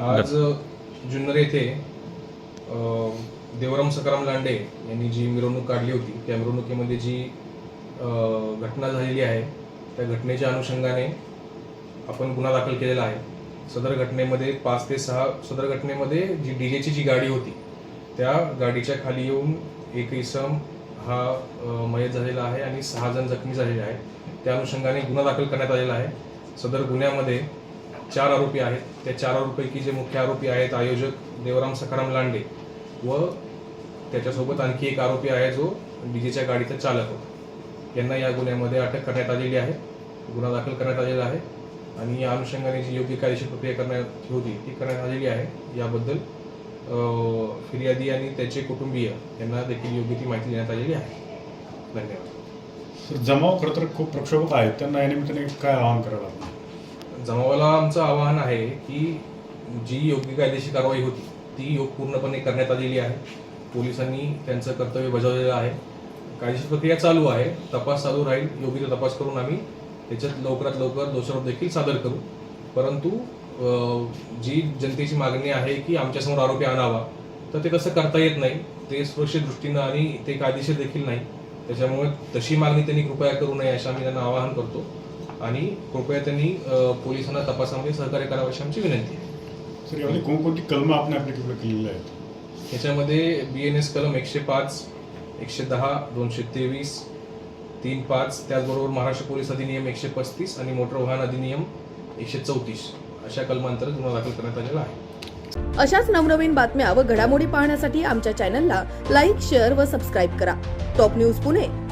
आज जुन्नर येथे देवराम सकाराम लांडे यांनी जी मिरवणूक काढली होती त्या मिरवणुकीमध्ये जी घटना झालेली आहे त्या घटनेच्या अनुषंगाने आपण गुन्हा दाखल केलेला आहे. सदर घटनेमध्ये पाच ते सहा सदर घटनेमध्ये जी डीजेची जी गाडी होती त्या गाडीच्या खाली येऊन एक इसम हा मयत झालेला आहे आणि सहा जण जखमी झालेले आहेत. त्या अनुषंगाने गुन्हा दाखल करण्यात आलेला आहे. सदर गुन्ह्यामध्ये चार आरोपी आहेत. त्या चार आरोपीपैकी जे मुख्य आरोपी आहेत आयोजक देवराम सखाराम लांडे व त्याच्यासोबत आणखी एक आरोपी आहे जो डीजेच्या गाडीचा चालक होता. यांना या गुन्ह्यामध्ये अटक करण्यात आलेली आहे. गुन्हा दाखल करण्यात आलेला आहे. आणि या अनुषंगाने जी योग्य कायदेशीर प्रक्रिया करण्यात होती ती करण्यात आलेली आहे. याबद्दल फिर्यादी आणि त्याचे कुटुंबीय यांना देखील योग्य ती माहिती देण्यात आलेली आहे. धन्यवाद. जमाव खरं तर खूप प्रक्षोभक आहेत. त्यांना या निमित्ताने काय आवाहन करावं लागणार जमावाला आमचं आवाहन आहे की जी योग्य कायदेशीर कारवाई होती ती योग पूर्णपणे करण्यात आलेली आहे. पोलिसांनी त्यांचं कर्तव्य बजावलेलं आहे. कायदेशीर प्रक्रिया चालू आहे. तपास चालू राहील. योग्य तो तपास करून आम्ही त्याच्यात लवकरात लवकर दोषारोप देखील सादर करू. परंतु जी जनतेची मागणी आहे की आमच्यासमोर आरोपी आणावा तर ते तसं करता येत नाही. ते सुरक्षित दृष्टीनं आणि ते कायदेशीर देखील नाही. त्याच्यामुळे तशी मागणी त्यांनी कृपया करू नये असं आम्ही त्यांना आवाहन करतो. आणि कृपया त्यांनी पोलिसांना तपासामध्ये सहकार्य करावं अशी आमची विनंती आहे. सर यामध्ये कोणकोणती कलमं आपण ऍप्लिकेबल केलेली आहेत? याच्यामध्ये बी एन एस कलम एकशे पाच एकशे दहा दोनशे तेवीस तीन पाच त्याचबरोबर महाराष्ट्र पोलीस अधिनियम एकशे पस्तीस आणि मोटर वाहन अधिनियम एकशे चौतीस अशा कलमांतर्गत गुन्हा दाखल करण्यात आलेला आहे. अशाच नवनवीन बातम्या व घडामोडी पाहण्यासाठी आमच्या चॅनलला लाईक शेअर व सबस्क्राईब करा. Top news Pune